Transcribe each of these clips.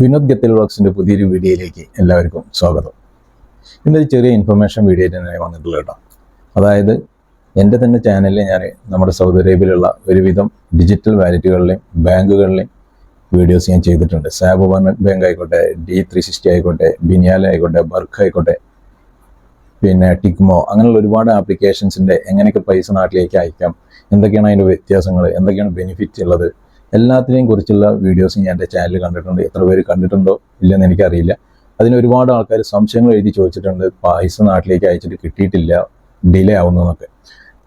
വിനോദ് ഗത്തിൽ വ്ളോഗ്സിന്റെ പുതിയൊരു വീഡിയോയിലേക്ക് എല്ലാവർക്കും സ്വാഗതം. ഇന്നൊരു ചെറിയ ഇൻഫർമേഷൻ വീഡിയോ തന്നെ വന്നിട്ടുള്ളത് കേട്ടോ. അതായത് എന്റെ തന്നെ ചാനലിൽ ഞാൻ നമ്മുടെ സൗദി അറേബ്യയിലുള്ള ഒരുവിധം ഡിജിറ്റൽ വാലറ്റുകളിലെയും ബാങ്കുകളിലെയും വീഡിയോസ് ഞാൻ ചെയ്തിട്ടുണ്ട്. സാബ് ബാങ്ക് ആയിക്കോട്ടെ ഡി ത്രീ സിക്സ്റ്റി ആയിക്കോട്ടെ ബിനിയാല ആയിക്കോട്ടെ ബർക്ക് ആയിക്കോട്ടെ പിന്നെ ടിക്മോ അങ്ങനെയുള്ള ഒരുപാട് ആപ്ലിക്കേഷൻസിന്റെ എങ്ങനെയൊക്കെ പൈസ നാട്ടിലേക്ക് അയക്കാം എന്തൊക്കെയാണ് അതിന്റെ വ്യത്യാസങ്ങൾ എന്തൊക്കെയാണ് ബെനിഫിറ്റ് ഉള്ളത് എല്ലാത്തിനെയും കുറിച്ചുള്ള വീഡിയോസ് ഞാൻ എന്റെ ചാനലിൽ കണ്ടിട്ടുണ്ട്. എത്ര പേര് കണ്ടിട്ടുണ്ടോ ഇല്ലെന്ന് എനിക്കറിയില്ല. അതിന് ഒരുപാട് ആൾക്കാർ സംശയങ്ങൾ എഴുതി ചോദിച്ചിട്ടുണ്ട്. പൈസ നാട്ടിലേക്ക് അയച്ചിട്ട് കിട്ടിയിട്ടില്ല ഡിലേ ആവുന്നതൊക്കെ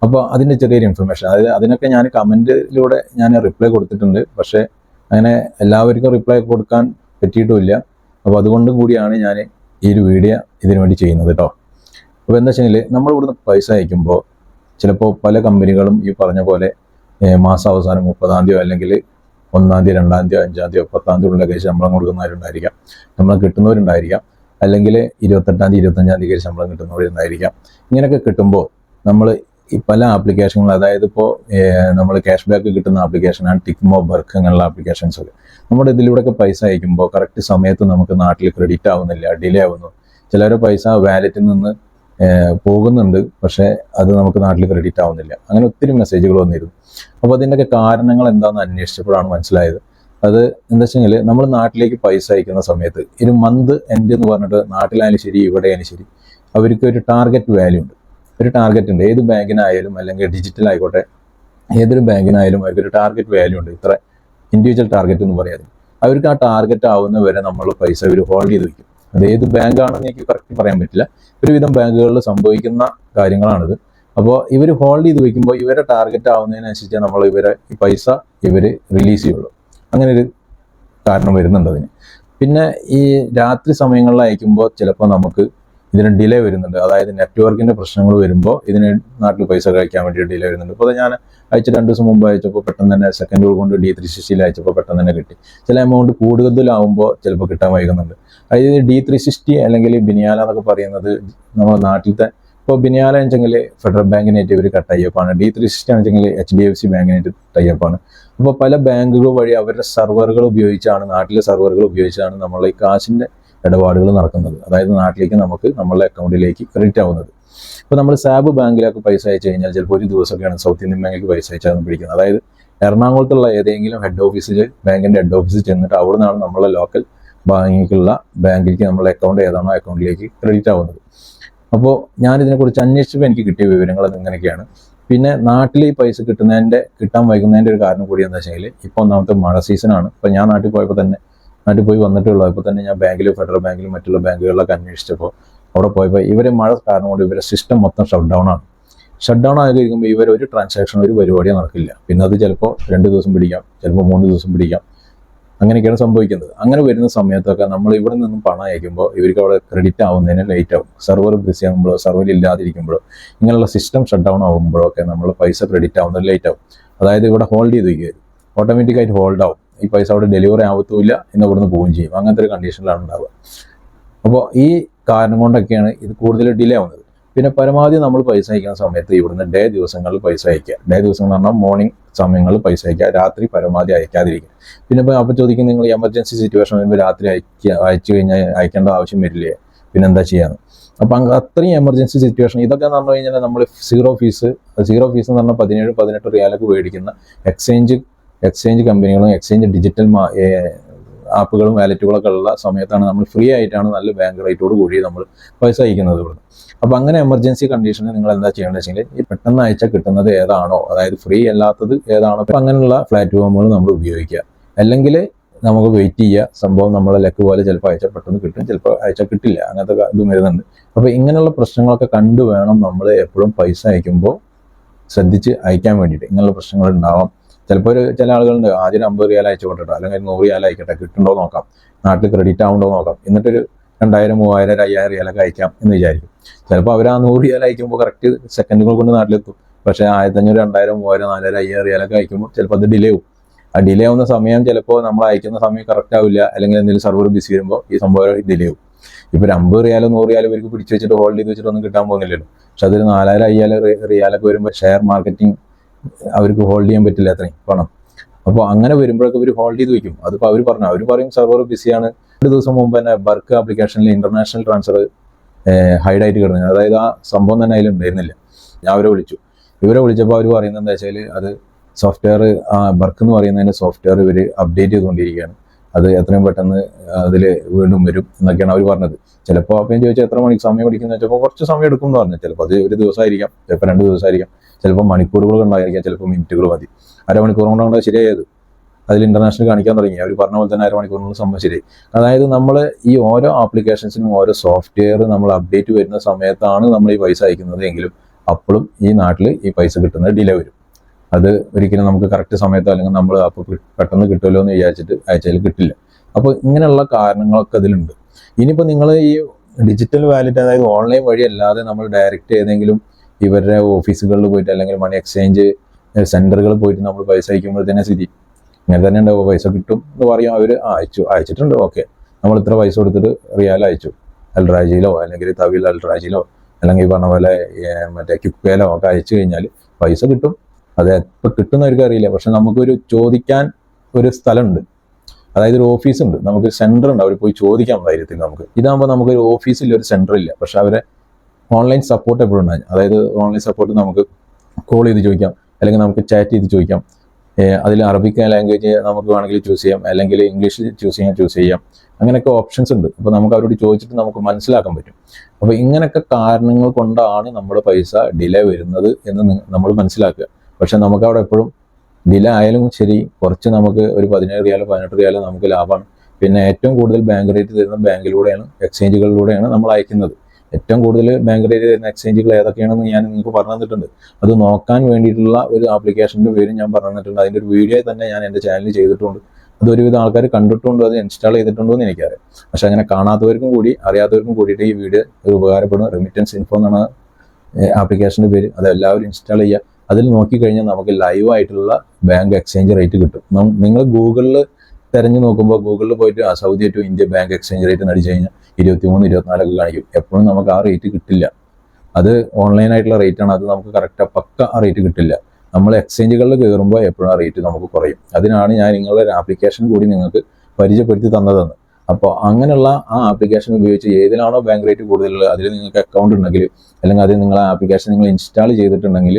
അപ്പോൾ അതിന്റെ ചെറിയൊരു ഇൻഫർമേഷൻ അതായത് അതിനൊക്കെ ഞാൻ കമന്റിലൂടെ ഞാൻ റിപ്ലൈ കൊടുത്തിട്ടുണ്ട്. പക്ഷേ അങ്ങനെ എല്ലാവർക്കും റിപ്ലൈ കൊടുക്കാൻ പറ്റിയിട്ടുമില്ല. അപ്പോൾ അതുകൊണ്ടും കൂടിയാണ് ഞാൻ ഈ ഒരു വീഡിയോ ഇതിനു വേണ്ടി ചെയ്യുന്നത് കേട്ടോ അപ്പോൾ എന്താ വെച്ചാൽ നമ്മൾ ഇവിടുന്ന് പൈസ അയക്കുമ്പോൾ ചിലപ്പോൾ പല കമ്പനികളും ഈ പറഞ്ഞ പോലെ മാസാവസാനം മുപ്പതാം തീയതിയോ അല്ലെങ്കിൽ ഒന്നാം തീയതി രണ്ടാം തീയതി അഞ്ചാം തീയതി പത്താം തീയതി ഉള്ളിലൊക്കെ ശമ്പളം കൊടുക്കുന്നവരുണ്ടായിരിക്കാം. ശമ്പളം കിട്ടുന്നവരുണ്ടായിരിക്കാം. അല്ലെങ്കിൽ ഇരുപത്തെട്ടാം തീയതി ഇരുപത്തഞ്ചാം തീയതി ശമ്പളം കിട്ടുന്നവരുണ്ടായിരിക്കാം. ഇങ്ങനെയൊക്കെ കിട്ടുമ്പോൾ നമ്മൾ ഈ പല ആപ്ലിക്കേഷനുകൾ അതായത് ഇപ്പോൾ നമ്മൾ ക്യാഷ് ബാക്ക് കിട്ടുന്ന ആപ്ലിക്കേഷനാണ് ടിക്മോ ബർക്ക് അങ്ങനെയുള്ള ആപ്ലിക്കേഷൻസ് ഒക്കെ. നമ്മുടെ ഇതിലൂടെയൊക്കെ പൈസ അയക്കുമ്പോൾ കറക്റ്റ് സമയത്ത് നമുക്ക് നാട്ടിൽ ക്രെഡിറ്റ് ആവുന്നില്ല ഡിലേ ആവുന്നു. ചിലരുടെ പൈസ വാലറ്റിൽ നിന്ന് പോകുന്നുണ്ട്. പക്ഷേ അത് നമുക്ക് നാട്ടിൽ ക്രെഡിറ്റ് ആവുന്നില്ല. അങ്ങനെ ഒത്തിരി മെസ്സേജുകൾ വന്നിരുന്നു. അപ്പോൾ അതിന്റെയൊക്കെ കാരണങ്ങൾ എന്താണെന്ന് അന്വേഷിച്ചപ്പോഴാണ് മനസ്സിലായത്. അത് എന്താ വെച്ചെങ്കിൽ നമ്മൾ നാട്ടിലേക്ക് പൈസ അയക്കുന്ന സമയത്ത് ഒരു മന്ത് എൻഡ് എന്ന് പറഞ്ഞിട്ട് നാട്ടിലായാലും ശരി ഇവിടെയായാലും ശരി അവർക്ക് ഒരു ടാർഗറ്റ് വാല്യൂ ഉണ്ട്. ഒരു ടാർഗറ്റ് ഉണ്ട്. ഏത് ബാങ്കിനായാലും അല്ലെങ്കിൽ ഡിജിറ്റൽ ആയിക്കോട്ടെ ഏതൊരു ബാങ്കിനായാലും അവർക്കൊരു ടാർഗറ്റ് വാല്യൂ ഉണ്ട്. ഇത്ര ഇൻഡിവിജ്വൽ ടാർഗറ്റ് എന്ന് പറയാതെ അവർക്ക് ആ ടാർഗറ്റ് ആവുന്ന വരെ നമ്മൾ പൈസ അവർ ഹോൾഡ് ചെയ്ത് വെക്കും അത് ഏത് ബാങ്കാണെന്ന് എനിക്ക് കറക്റ്റ് പറയാൻ പറ്റില്ല. ഒരുവിധം ബാങ്കുകളിൽ സംഭവിക്കുന്ന കാര്യങ്ങളാണിത്. അപ്പോൾ ഇവർ ഹോൾഡ് ചെയ്ത് വെക്കുമ്പോൾ ഇവരെ ടാർഗറ്റ് ആവുന്നതിനനുസരിച്ച് നമ്മൾ ഇവരെ ഈ പൈസ ഇവർ റിലീസ് ചെയ്യുള്ളൂ. അങ്ങനെ ഒരു കാരണം വരുന്നുണ്ട് അതിന്. പിന്നെ ഈ രാത്രി സമയങ്ങളിൽ അയക്കുമ്പോൾ ചിലപ്പോൾ നമുക്ക് ഇതിന് ഡിലേ വരുന്നുണ്ട്. അതായത് നെറ്റ്വർക്കിന്റെ പ്രശ്നങ്ങൾ വരുമ്പോൾ ഇതിന് നാട്ടിൽ പൈസ കഴിക്കാൻ വേണ്ടി ഡിലേ വരുന്നുണ്ട്. ഇപ്പോൾ ഞാൻ അയച്ച രണ്ട് ദിവസം മുമ്പ് അയച്ചപ്പോൾ പെട്ടെന്ന് തന്നെ സെക്കൻഡുകൾ കൊണ്ട് ഡി ത്രീ സിക്സ്റ്റിയിൽ അയച്ചപ്പോൾ പെട്ടെന്ന് തന്നെ കിട്ടി. ചില എമൗണ്ട് കൂടുതലാവുമ്പോൾ ചിലപ്പോൾ കിട്ടാൻ വൈകുന്നുണ്ട്. അതായത് ഡി ത്രീ സിക്സ്റ്റി അല്ലെങ്കിൽ ബിനിയാല എന്നൊക്കെ പറയുന്നത് നമ്മുടെ നാട്ടിലത്തെ ഇപ്പോൾ ബിനിയാല വെച്ചെങ്കിൽ ഫെഡറൽ ബാങ്കിനായിട്ട് ഇവർ കട്ട് അയ്യപ്പാണ് ഡി ത്രീ സിക്സ്റ്റി ആണെങ്കിൽ എച്ച് ഡി എഫ് സി ബാങ്കിനായിട്ട് ടൈപ്പാണ് അപ്പോൾ പല ബാങ്കുകൾ വഴി അവരുടെ സെർവറുകൾ ഉപയോഗിച്ചാണ് നാട്ടിലെ സെർവറുകൾ ഉപയോഗിച്ചാണ് നമ്മൾ ഈ കാശിന്റെ ഇടപാടുകൾ നടക്കുന്നത്. അതായത് നാട്ടിലേക്ക് നമുക്ക് നമ്മളുടെ അക്കൗണ്ടിലേക്ക് ക്രെഡിറ്റ് ആവുന്നത്. ഇപ്പോൾ നമ്മൾ സാബ് ബാങ്കിലൊക്കെ പൈസ അയച്ചു കഴിഞ്ഞാൽ ചിലപ്പോൾ ഒരു ദിവസമൊക്കെയാണ് സൗത്ത് ഇന്ത്യൻ ബാങ്കിലേക്ക് പൈസ അയച്ചാൽ പിടിക്കുന്നത്. അതായത് എറണാകുളത്തുള്ള ഏതെങ്കിലും ഹെഡ് ഓഫീസിൽ ബാങ്കിന്റെ ഹെഡ് ഓഫീസിൽ ചെന്നിട്ട് അവിടെ നിന്നാണ് നമ്മളെ ലോക്കൽ ബാങ്കിലേക്കുള്ള ബാങ്കിലേക്ക് നമ്മളെ അക്കൗണ്ട് ഏതാണോ അക്കൗണ്ടിലേക്ക് ക്രെഡിറ്റ് ആവുന്നത്. അപ്പോൾ ഞാൻ ഇതിനെക്കുറിച്ച് അന്വേഷിച്ചപ്പോൾ എനിക്ക് കിട്ടിയ വിവരങ്ങൾ ഇങ്ങനെയൊക്കെയാണ്. പിന്നെ നാട്ടിൽ ഈ പൈസ കിട്ടുന്നതിന്റെ കിട്ടാൻ വൈകുന്നതിന്റെ ഒരു കാരണം കൂടി എന്താ വെച്ചാൽ ഇപ്പോൾ ഒന്നാമത്തെ മഴ ആണ്. ഇപ്പോൾ ഞാൻ നാട്ടിൽ പോയപ്പോൾ തന്നെ നാട്ടിൽ പോയി വന്നിട്ടേ ഉള്ളൂ അപ്പോൾ തന്നെ ഞാൻ ബാങ്കിലും ഫെഡറൽ ബാങ്കിലും മറ്റുള്ള ബാങ്കുകളിലൊക്കെ അന്വേഷിച്ചപ്പോൾ അവിടെ പോയപ്പോൾ ഇവരെ മഴ കാരണം കൊണ്ട് ഇവരെ സിസ്റ്റം മൊത്തം ഷട്ട് ഡൗൺ ആണ്. ഷട്ട് ഡൗൺ ആയിരിക്കുമ്പോൾ ഇവർ ഒരു ട്രാൻസാക്ഷൻ ഒരു പരിപാടിയും നടക്കില്ല. പിന്നെ അത് ചിലപ്പോൾ രണ്ട് ദിവസം പിടിക്കാം ചിലപ്പോൾ മൂന്ന് ദിവസം പിടിക്കാം. അങ്ങനെയൊക്കെയാണ് സംഭവിക്കുന്നത്. അങ്ങനെ വരുന്ന സമയത്തൊക്കെ നമ്മൾ ഇവിടെ നിന്നും പണം അയക്കുമ്പോൾ ഇവർക്ക് അവിടെ ക്രെഡിറ്റ് ആവുന്നതിന് ലേറ്റ് ആവും. സെർവർ ബിസി ആകുമ്പോഴോ സെർവർ ഇല്ലാതിരിക്കുമ്പോഴോ ഇങ്ങനെയുള്ള സിസ്റ്റം ഷട്ട് ഡൗൺ ആകുമ്പോഴോ ഒക്കെ നമ്മൾ പൈസ ക്രെഡിറ്റ് ആവുന്നത് ലേറ്റ് ആവും. അതായത് ഇവിടെ ഹോൾഡ് ചെയ്ത് വയ്ക്കുകയായിരുന്നു. ഓട്ടോമാറ്റിക്കായിട്ട് ഹോൾഡ് ആവും. ഈ പൈസ അവിടെ ഡെലിവറി ആവത്തുമില്ല ഇന്ന് ഇവിടുന്ന് പോവുകയും ചെയ്യും. അങ്ങനത്തെ ഒരു കണ്ടീഷനിലാണ് ഉണ്ടാവുക. അപ്പോൾ ഈ കാരണം കൊണ്ടൊക്കെയാണ് ഇത് കൂടുതൽ ഡിലേ ആവുന്നത്. പിന്നെ പരമാവധി നമ്മൾ പൈസ അയക്കുന്ന സമയത്ത് ഇവിടുന്ന് ഡേ ദിവസങ്ങളിൽ പൈസ അയക്കുക. ഡേ ദിവസം എന്ന് പറഞ്ഞാൽ മോർണിംഗ് സമയങ്ങളിൽ പൈസ അയക്കുക. രാത്രി പരമാവധി അയക്കാതിരിക്കുക. പിന്നെ ഇപ്പോൾ അപ്പോൾ ചോദിക്കും നിങ്ങൾ എമർജൻസി സിറ്റുവേഷൻ വരുമ്പോൾ രാത്രി അയക്കുക അയച്ചു കഴിഞ്ഞാൽ അയക്കേണ്ട ആവശ്യം വരില്ലേ? പിന്നെ എന്താ ചെയ്യാന്ന്? അപ്പം അത്രയും എമർജൻസി സിറ്റുവേഷൻ ഇതൊക്കെ എന്ന് പറഞ്ഞു കഴിഞ്ഞാൽ നമ്മൾ സീറോ ഫീസ് സീറോ ഫീസ് എന്ന് പറഞ്ഞാൽ പതിനേഴ് പതിനെട്ട് റിയാലൊക്കെ മേടിക്കുന്ന എക്സ്ചേഞ്ച് എക്സ്ചേഞ്ച് കമ്പനികളും എക്സ്ചേഞ്ച് ഡിജിറ്റൽ ആപ്പുകളും വാലറ്റുകളൊക്കെ ഉള്ള സമയത്താണ് നമ്മൾ ഫ്രീ ആയിട്ടാണ് നല്ല ബാങ്ക് റേറ്റോട് കൂടി നമ്മൾ പൈസ അയക്കുന്നത് ഇവിടുന്ന്. അപ്പോൾ അങ്ങനെ എമർജൻസി കണ്ടീഷനിൽ നിങ്ങൾ എന്താ ചെയ്യേണ്ടത് വെച്ചാൽ ഈ പെട്ടെന്ന് അയച്ച കിട്ടുന്നത് ഏതാണോ അതായത് ഫ്രീ അല്ലാത്തത് ഏതാണോ അങ്ങനെയുള്ള പ്ലാറ്റ്ഫോമുകൾ നമ്മൾ ഉപയോഗിക്കുക. അല്ലെങ്കിൽ നമുക്ക് വെയിറ്റ് ചെയ്യുക സംഭവം നമ്മളെ ലക്ക് പോലെ ചിലപ്പോൾ അയച്ചാൽ പെട്ടെന്ന് കിട്ടും ചിലപ്പോൾ അയച്ചാൽ കിട്ടില്ല അങ്ങനത്തെ ഇതും വരുന്നുണ്ട്. അപ്പോൾ ഇങ്ങനെയുള്ള പ്രശ്നങ്ങളൊക്കെ കണ്ടു വേണം നമ്മൾ എപ്പോഴും പൈസ അയക്കുമ്പോൾ ശ്രദ്ധിച്ച് അയക്കാൻ വേണ്ടിയിട്ട് ഇങ്ങനെയുള്ള പ്രശ്നങ്ങൾ ഉണ്ടാവാം. ചിലപ്പോൾ ഒരു ചില ആളുകളുണ്ട് ആദ്യം അമ്പത് റിയാൽ അയച്ചു കൊണ്ടിട്ടോ അല്ലെങ്കിൽ നൂറ് റിയാൽ അയക്കട്ടെ കിട്ടുന്നുണ്ടോ നോക്കാം. നാട്ടിൽ ക്രെഡിറ്റ് ആവുണ്ടോ നോക്കാം. എന്നിട്ടൊരു രണ്ടായിരം മൂവായിരം ഒരു അയ്യായിരം റിയാലൊക്കെ അയക്കാം എന്ന് വിചാരിക്കും. ചിലപ്പോൾ അവർ ആ നൂറ് റിയാൽ അയക്കുമ്പോൾ കറക്റ്റ് സെക്കൻഡുകൾ കൊണ്ട് നാട്ടിലെത്തും. പക്ഷേ ആയിരത്തഞ്ഞൂറ് രണ്ടായിരം മൂവായിരം നാലായിരം അയ്യായിരം റിയാലൊക്കെ അയക്കുമ്പോൾ ചിലപ്പോൾ അത് ഡിലേ ആവും. ആ ഡിലേ ആവുന്ന സമയം ചിലപ്പോൾ നമ്മൾ അയക്കുന്ന സമയം കറക്റ്റ് ആവില്ല അല്ലെങ്കിൽ എന്തെങ്കിലും സർവർ ബിസി വരുമ്പോൾ ഈ സംഭവം ഡിലേ ആവും. ഇപ്പോൾ ഒരു അമ്പത് റിയാലോ നൂറ് റിയാലോ ഇവർക്ക് പിടിച്ചു വെച്ചിട്ട് ഹോൾഡ് ചെയ്ത് വെച്ചിട്ടൊന്നും കിട്ടാൻ പോകുന്നില്ലല്ലോ. പക്ഷെ അതൊരു നാലായിരം അയ്യായിരം റിയാലൊക്കെ വരുമ്പോൾ ഷെയർ മാർക്കറ്റിംഗ് അവർക്ക് ഹോൾഡ് ചെയ്യാൻ പറ്റില്ല അത്രയും പണം. അപ്പോൾ അങ്ങനെ വരുമ്പോഴൊക്കെ ഇവർ ഹോൾഡ് ചെയ്ത് വെക്കും. അതിപ്പോൾ അവർ പറഞ്ഞു അവർ പറയും സർവർ ബിസിയാണ് ഒരു ദിവസം മുമ്പ് തന്നെ ബർക്ക് ആപ്ലിക്കേഷനിൽ ഇന്റർനാഷണൽ ട്രാൻസ്ഫർ ഹൈഡ് ആയിട്ട് കിടന്നു. അതായത് ആ സംഭവം തന്നെ അതിൽ ഉണ്ടായിരുന്നില്ല. ഞാൻ അവരെ വിളിച്ചു. ഇവരെ വിളിച്ചപ്പോൾ അവർ പറയുന്നത് എന്താ വെച്ചാൽ അത് സോഫ്റ്റ്വെയർ ബർക്ക് എന്ന് പറയുന്നതിന്റെ സോഫ്റ്റ്വെയർ ഇവർ അപ്ഡേറ്റ് ചെയ്തുകൊണ്ടിരിക്കുകയാണ്. അത് എത്രയും പെട്ടെന്ന് അതിൽ വീണ്ടും വരും എന്നൊക്കെയാണ് അവർ പറഞ്ഞത്. ചിലപ്പോൾ അപ്പം ചോദിച്ചാൽ എത്ര മണിക്ക് സമയം പിടിക്കുന്ന വെച്ചപ്പോൾ കുറച്ച് സമയം എടുക്കും എന്ന് പറഞ്ഞു ചിലപ്പോൾ അത് ഒരു ദിവസമായിരിക്കാം ചിലപ്പോൾ രണ്ട് ദിവസമായിരിക്കാം ചിലപ്പോൾ മണിക്കൂറുകൾ ഉണ്ടായിരിക്കാം ചിലപ്പോൾ മിനിറ്റുകൾ മതി. അരമണിക്കൂർ കൊണ്ടാണ് ശരിയായത്. അതിൽ ഇന്റർനാഷണൽ കാണിക്കാൻ തുടങ്ങി. അവർ പറഞ്ഞ പോലെ തന്നെ അരമണിക്കൂറിനുള്ള സംഭവം ശരി അതായത് നമ്മൾ ഈ ഓരോ ആപ്ലിക്കേഷൻസിനും ഓരോ സോഫ്റ്റ്വെയർ നമ്മൾ അപ്ഡേറ്റ് വരുന്ന സമയത്താണ് നമ്മൾ ഈ പൈസ അയക്കുന്നത് എങ്കിലും അപ്പോഴും ഈ നാട്ടിൽ ഈ പൈസ കിട്ടുന്നത് ഡിലേ വരും. അത് ഒരിക്കലും നമുക്ക് കറക്റ്റ് സമയത്തോ അല്ലെങ്കിൽ നമ്മൾ അപ്പോൾ പെട്ടെന്ന് കിട്ടുമല്ലോ എന്ന് വിചാരിച്ചിട്ട് അയച്ചാൽ കിട്ടില്ല. അപ്പോൾ ഇങ്ങനെയുള്ള കാരണങ്ങളൊക്കെ അതിലുണ്ട്. ഇനിയിപ്പോൾ നിങ്ങൾ ഈ ഡിജിറ്റൽ വാലറ്റ് അതായത് ഓൺലൈൻ വഴി അല്ലാതെ നമ്മൾ ഡയറക്റ്റ് ഏതെങ്കിലും ഇവരുടെ ഓഫീസുകളിൽ പോയിട്ട് അല്ലെങ്കിൽ മണി എക്സ്ചേഞ്ച് സെന്ററുകളിൽ പോയിട്ട് നമ്മൾ പൈസ അയക്കുമ്പോഴത്തേനെ സ്ഥിതി. ഇങ്ങനെ തന്നെ ഉണ്ടാവും പൈസ കിട്ടും എന്ന് പറയും. അവർ അയച്ചു. അയച്ചിട്ടുണ്ട്. ഓക്കെ. നമ്മൾ ഇത്ര പൈസ കൊടുത്തിട്ട് റിയാൽ അയച്ചു. അൽറാജിയിലോ അല്ലെങ്കിൽ തവിൽ അൽറാജിയിലോ അല്ലെങ്കിൽ പറഞ്ഞ പോലെ മറ്റേ ക്യുക്കേലോ ഒക്കെ അയച്ചു കഴിഞ്ഞാൽ പൈസ കിട്ടും. അത് എപ്പോൾ കിട്ടുന്നവർക്ക് അറിയില്ല. പക്ഷെ നമുക്കൊരു ചോദിക്കാൻ ഒരു സ്ഥലമുണ്ട്. അതായത് ഒരു ഓഫീസ് ഉണ്ട് നമുക്ക് സെന്റർ ഉണ്ട് അവർ പോയി ചോദിക്കാം ധൈര്യത്തിൽ നമുക്ക്. ഇതാകുമ്പോൾ നമുക്കൊരു ഓഫീസിൽ ഒരു സെന്റർ ഇല്ല പക്ഷെ അവരെ ഓൺലൈൻ സപ്പോർട്ട് എപ്പോഴും ഉണ്ടാകും. അതായത് ഓൺലൈൻ സപ്പോർട്ട് നമുക്ക് കോൾ ചെയ്ത് ചോദിക്കാം. അല്ലെങ്കിൽ നമുക്ക് ചാറ്റ് ചെയ്ത് ചോദിക്കാം. അതിൽ അറബിക് ലാംഗ്വേജ് നമുക്ക് വേണമെങ്കിൽ ചൂസ് ചെയ്യാം. അല്ലെങ്കിൽ ഇംഗ്ലീഷിൽ ചൂസ് ചെയ്യാൻ ചൂസ് ചെയ്യാം. അങ്ങനെയൊക്കെ ഓപ്ഷൻസ് ഉണ്ട്. അപ്പോൾ നമുക്ക് അവരോട് ചോദിച്ചിട്ട് നമുക്ക് മനസ്സിലാക്കാൻ പറ്റും. അപ്പോൾ ഇങ്ങനെയൊക്കെ കാരണങ്ങൾ കൊണ്ടാണ് നമ്മുടെ പൈസ ഡിലേ വരുന്നത് എന്ന് നമ്മൾ മനസ്സിലാക്കുക. പക്ഷെ നമുക്ക് അവിടെ എപ്പോഴും വില ആയാലും ശരി കുറച്ച് നമുക്ക് ഒരു പതിനേഴ് റിയാലോ പതിനെട്ട് റിയാലോ നമുക്ക് ലാഭമാണ്. പിന്നെ ഏറ്റവും കൂടുതൽ ബാങ്ക് റേറ്റ് തരുന്ന ബാങ്കിലൂടെയാണ് എക്സ്ചേഞ്ചുകളിലൂടെയാണ് നമ്മൾ അയക്കുന്നത്. ഏറ്റവും കൂടുതൽ ബാങ്ക് റേറ്റ് തരുന്ന എക്സ്ചേഞ്ചുകൾ ഏതൊക്കെയാണെന്ന് ഞാൻ നിങ്ങൾക്ക് പറഞ്ഞു തന്നിട്ടുണ്ട്. അത് നോക്കാൻ വേണ്ടിയിട്ടുള്ള ഒരു ആപ്ലിക്കേഷന്റെ പേര് ഞാൻ പറഞ്ഞു തന്നിട്ടുണ്ട്. അതിന്റെ ഒരു വീഡിയോ തന്നെ ഞാൻ എന്റെ ചാനലിൽ ചെയ്തിട്ടുണ്ട്. അത് ഒരുവിധം ആൾക്കാർ കണ്ടിട്ടുണ്ടോ അത് ഇൻസ്റ്റാൾ ചെയ്തിട്ടുണ്ടോ എന്ന് എനിക്കറിയാം. പക്ഷെ അങ്ങനെ കാണാത്തവർക്കും കൂടി അറിയാത്തവർക്കും കൂടിയിട്ട് ഈ വീഡിയോ ഒരു ഉപകാരപ്പെടും റെമിറ്റൻസ് ഇൻഫോ എന്നാണ് ആപ്ലിക്കേഷന്റെ പേര്. അത് എല്ലാവരും ഇൻസ്റ്റാൾ ചെയ്യുക. അതിൽ നോക്കിക്കഴിഞ്ഞാൽ നമുക്ക് ലൈവ് ആയിട്ടുള്ള ബാങ്ക് എക്സ്ചേഞ്ച് റേറ്റ് കിട്ടും. നിങ്ങൾ ഗൂഗിളിൽ തിരഞ്ഞു നോക്കുമ്പോൾ ഗൂഗിളിൽ പോയിട്ട് ആ Saudi to India bank exchange rate നടിച്ചു കഴിഞ്ഞാൽ ഇരുപത്തിമൂന്ന് ഇരുപത്തിനാലൊക്കെ കാണിക്കും. എപ്പോഴും നമുക്ക് ആ റേറ്റ് കിട്ടില്ല. അത് റേറ്റ് ആണ്. അത് നമുക്ക് കറക്റ്റ് പക്ക ആ റേറ്റ് കിട്ടില്ല. നമ്മൾ എക്സ്ചേഞ്ചുകളിൽ കയറുമ്പോൾ എപ്പോഴും ആ റേറ്റ് നമുക്ക് കുറയും. അതിനാണ് ഞാൻ നിങ്ങളുടെ ഒരു ആപ്ലിക്കേഷൻ കൂടി നിങ്ങൾക്ക് പരിചയപ്പെടുത്തി തന്നതെന്ന്. അപ്പോൾ അങ്ങനെയുള്ള ആ ആപ്ലിക്കേഷൻ ഉപയോഗിച്ച് ഏതിലാണോ ബാങ്ക് റേറ്റ് കൂടുതലുള്ളത് അതിൽ നിങ്ങൾക്ക് അക്കൗണ്ട് ഉണ്ടെങ്കിൽ അല്ലെങ്കിൽ അതിൽ നിങ്ങൾ ആ ആപ്ലിക്കേഷൻ നിങ്ങൾ ഇൻസ്റ്റാൾ ചെയ്തിട്ടുണ്ടെങ്കിൽ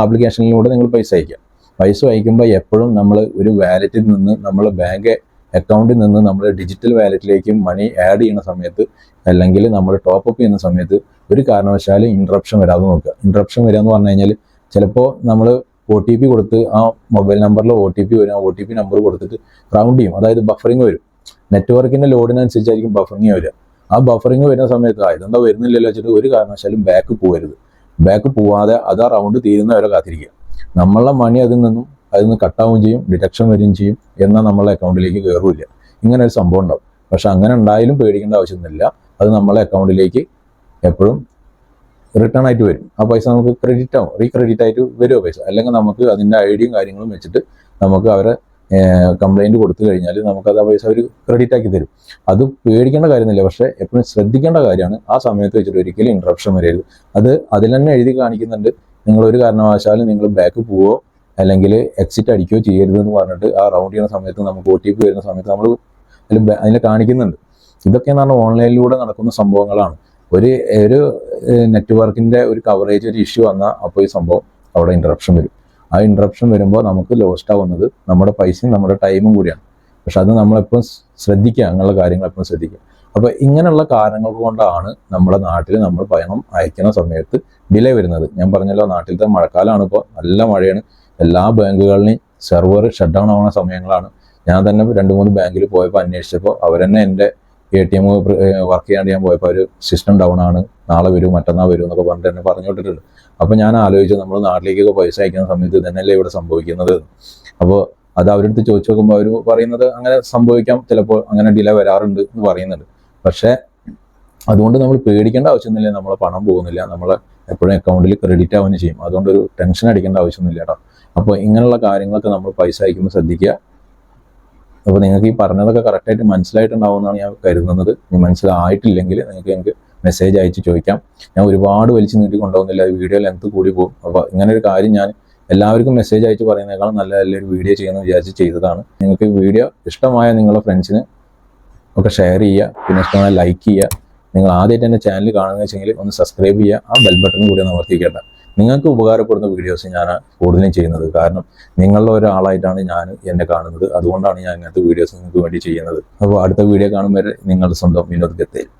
ആപ്ലിക്കേഷനിലൂടെ നിങ്ങൾ പൈസ അയക്കുക. പൈസ അയക്കുമ്പോൾ എപ്പോഴും നമ്മൾ ഒരു വാലറ്റിൽ നിന്ന് നമ്മൾ ബാങ്ക് അക്കൗണ്ടിൽ നിന്ന് നമ്മൾ ഡിജിറ്റൽ വാലറ്റിലേക്ക് മണി ആഡ് ചെയ്യുന്ന സമയത്ത് അല്ലെങ്കിൽ നമ്മൾ ടോപ്പ് അപ്പ് ചെയ്യുന്ന സമയത്ത് ഒരു കാരണവശാലും ഇൻട്രപ്ഷൻ വരാതെ നോക്കുക. ഇൻട്രപ്ഷൻ വരിക എന്ന് പറഞ്ഞു കഴിഞ്ഞാൽ ചിലപ്പോൾ നമ്മൾ ഒ ടി പി കൊടുത്ത് ആ മൊബൈൽ നമ്പറിൽ ഒ ടി പി വരും. ഒ ടി പി നമ്പർ കൊടുത്തിട്ട് റൗണ്ട് ചെയ്യും. അതായത് ബഫറിങ് വരും. നെറ്റ്വർക്കിന്റെ ലോഡിനനുസരിച്ചായിരിക്കും ബഫറിങ് വരിക. ആ ബഫറിങ് വരുന്ന സമയത്ത് ഇതെന്താ വരുന്നില്ലല്ലോ വെച്ചിട്ട് ഒരു കാരണവശാലും ബാക്ക് പോകരുത് ബാക്ക് പോവാതെ അത് ആ റൗണ്ട് തീരുന്നവരെ കാത്തിരിക്കുക. നമ്മളുടെ മണി അതിൽ നിന്നും അതിൽ നിന്ന് കട്ടാവുകയും ചെയ്യും ഡിറ്റക്ഷൻ വരികയും ചെയ്യും എന്നാൽ നമ്മളെ അക്കൗണ്ടിലേക്ക് കയറില്ല ഇങ്ങനെ ഒരു സംഭവം ഉണ്ടാവും. പക്ഷെ അങ്ങനെ ഉണ്ടായാലും പേടിക്കേണ്ട ആവശ്യമൊന്നുമില്ല. അത് നമ്മളെ അക്കൗണ്ടിലേക്ക് എപ്പോഴും റിട്ടേൺ ആയിട്ട് വരും. ആ പൈസ നമുക്ക് ക്രെഡിറ്റ് ആവും. റീ ക്രെഡിറ്റ് ആയിട്ട് വരുമോ പൈസ? അല്ലെങ്കിൽ നമുക്ക് അതിന്റെ ഐഡിയും കാര്യങ്ങളും വെച്ചിട്ട് നമുക്ക് അവരെ കംപ്ലൈന്റ് കൊടുത്തു കഴിഞ്ഞാൽ നമുക്കത് ആ പൈസ അവർ ക്രെഡിറ്റ് ആക്കി തരും. അത് പേടിക്കേണ്ട കാര്യമൊന്നുമില്ല. പക്ഷേ എപ്പോഴും ശ്രദ്ധിക്കേണ്ട കാര്യമാണ്. ആ സമയത്ത് വെച്ചിട്ട് ഒരിക്കലും ഇൻട്രപ്ഷൻ വരരുത്. അത് അതിൽ തന്നെ എഴുതി കാണിക്കുന്നുണ്ട്. നിങ്ങൾ ഒരു കാരണവശാലും നിങ്ങൾ ബാക്ക് പോവോ അല്ലെങ്കിൽ എക്സിറ്റ് അടിക്കുകയോ ചെയ്യരുതെന്ന് പറഞ്ഞിട്ട് ആ റൗണ്ട് ചെയ്യുന്ന സമയത്ത് നമുക്ക് ഒ ടി പി വരുന്ന സമയത്ത് നമ്മൾ അതിൽ അതിനെ കാണിക്കുന്നുണ്ട്. ഇതൊക്കെ എന്ന് പറഞ്ഞാൽ ഓൺലൈനിലൂടെ നടക്കുന്ന സംഭവങ്ങളാണ്. ഒരു ഒരു നെറ്റ്വർക്കിന്റെ ഒരു കവറേജ് ഒരു ഇഷ്യൂ വന്നാൽ അപ്പോൾ ഈ സംഭവം അവിടെ ഇൻട്രപ്ഷൻ വരും. ആ ഇൻട്രപ്ഷൻ വരുമ്പോൾ നമുക്ക് ലോസ്റ്റ് ആവുന്നത് നമ്മുടെ പൈസയും നമ്മുടെ ടൈമും കൂടിയാണ്. പക്ഷെ അത് നമ്മളെപ്പം ശ്രദ്ധിക്കുക അങ്ങനെയുള്ള കാര്യങ്ങൾ എപ്പോഴും ശ്രദ്ധിക്കുക. അപ്പോൾ ഇങ്ങനെയുള്ള കാരണങ്ങൾ കൊണ്ടാണ് നമ്മുടെ നാട്ടിൽ നമ്മൾ പണം അയക്കുന്ന സമയത്ത് ഡിലേ വരുന്നത്. ഞാൻ പറഞ്ഞല്ലോ നാട്ടിലത്തെ മഴക്കാലമാണ് ഇപ്പോൾ നല്ല മഴയാണ്. എല്ലാ ബാങ്കുകളിലെയും സെർവർ ഷട്ട് ഡൗൺ ആവുന്ന സമയങ്ങളാണ്. ഞാൻ തന്നെ രണ്ട് മൂന്ന് ബാങ്കിൽ പോയപ്പോൾ അന്വേഷിച്ചപ്പോൾ അവരെന്നെ എന്റെ എ ടി എം വർക്ക് ചെയ്യാണ്ട് ഞാൻ പോയപ്പോൾ ഒരു സിസ്റ്റം ഡൗൺ ആണ്. നാളെ വരും മറ്റന്നാൾ വരും എന്നൊക്കെ പറഞ്ഞിട്ട് എന്നെ പറഞ്ഞു വിട്ടിട്ടുണ്ട് അപ്പോൾ ഞാൻ ആലോചിച്ചു നമ്മൾ നാട്ടിലേക്കൊക്കെ പൈസ അയക്കുന്ന സമയത്ത് ഇതന്നെയല്ലേ ഇവിടെ സംഭവിക്കുന്നത്? അപ്പോൾ അത് അവരുടെ അടുത്ത് ചോദിച്ചു നോക്കുമ്പോൾ അവർ പറയുന്നത് അങ്ങനെ സംഭവിക്കാം ചിലപ്പോൾ അങ്ങനെ ഡിലേ വരാറുണ്ട് എന്ന് പറയുന്നുണ്ട്. പക്ഷേ അതുകൊണ്ട് നമ്മൾ പേടിക്കേണ്ട ആവശ്യമൊന്നുമില്ല നമ്മളെ പണം പോകുന്നില്ല നമ്മളെ എപ്പോഴും അക്കൗണ്ടിൽ ക്രെഡിറ്റ് ആവുകയും ചെയ്യും. അതുകൊണ്ട് ഒരു ടെൻഷൻ അടിക്കേണ്ട ആവശ്യമൊന്നുമില്ല കേട്ടോ. അപ്പോൾ ഇങ്ങനെയുള്ള കാര്യങ്ങളൊക്കെ നമ്മൾ പൈസ അയക്കുമ്പോൾ ശ്രദ്ധിക്കുക. അപ്പോൾ നിങ്ങൾക്ക് ഈ പറഞ്ഞതൊക്കെ കറക്റ്റായിട്ട് മനസ്സിലായിട്ടുണ്ടാവുമെന്നാണ് ഞാൻ കരുതുന്നത്. മനസ്സിലായിട്ടില്ലെങ്കിൽ നിങ്ങൾക്ക് എനിക്ക് മെസ്സേജ് അയച്ച് ചോദിക്കാം. ഞാൻ ഒരുപാട് വലിച്ചു നീട്ടി കൊണ്ടുപോകുന്നില്ല. വീഡിയോ ലെങ്ത് കൂടി പോകും. അപ്പോൾ ഇങ്ങനെ ഒരു കാര്യം ഞാൻ എല്ലാവർക്കും മെസ്സേജ് അയച്ച് പറയുന്നതിനേക്കാളും നല്ല നല്ലൊരു വീഡിയോ ചെയ്യുമെന്ന് വിചാരിച്ച് ചെയ്തതാണ്. നിങ്ങൾക്ക് വീഡിയോ ഇഷ്ടമായ നിങ്ങളുടെ ഫ്രണ്ട്സിന് ഒക്കെ ഷെയർ ചെയ്യുക. പിന്നെ ഇഷ്ടമായ ലൈക്ക് ചെയ്യുക. നിങ്ങൾ ആദ്യമായിട്ട് എന്റെ ചാനൽ കാണുന്ന വെച്ചെങ്കിൽ ഒന്ന് സബ്സ്ക്രൈബ് ചെയ്യുക. ആ ബെൽ ബട്ടൺ കൂടി ഒന്ന് അമർത്തിക്കേണ്ട. നിങ്ങൾക്ക് ഉപകാരപ്പെടുന്ന വീഡിയോസ് ഞാൻ കൂടുതലും ചെയ്യുന്നത്. കാരണം നിങ്ങളുടെ ഒരാളായിട്ടാണ് ഞാൻ എന്നെ കാണുന്നത്. അതുകൊണ്ടാണ് ഞാൻ ഇങ്ങനത്തെ വീഡിയോസ് നിങ്ങൾക്ക് വേണ്ടി ചെയ്യുന്നത്. അപ്പോൾ അടുത്ത വീഡിയോ കാണുമ്പോൾ നിങ്ങളുടെ സ്വന്തം വിനോദ്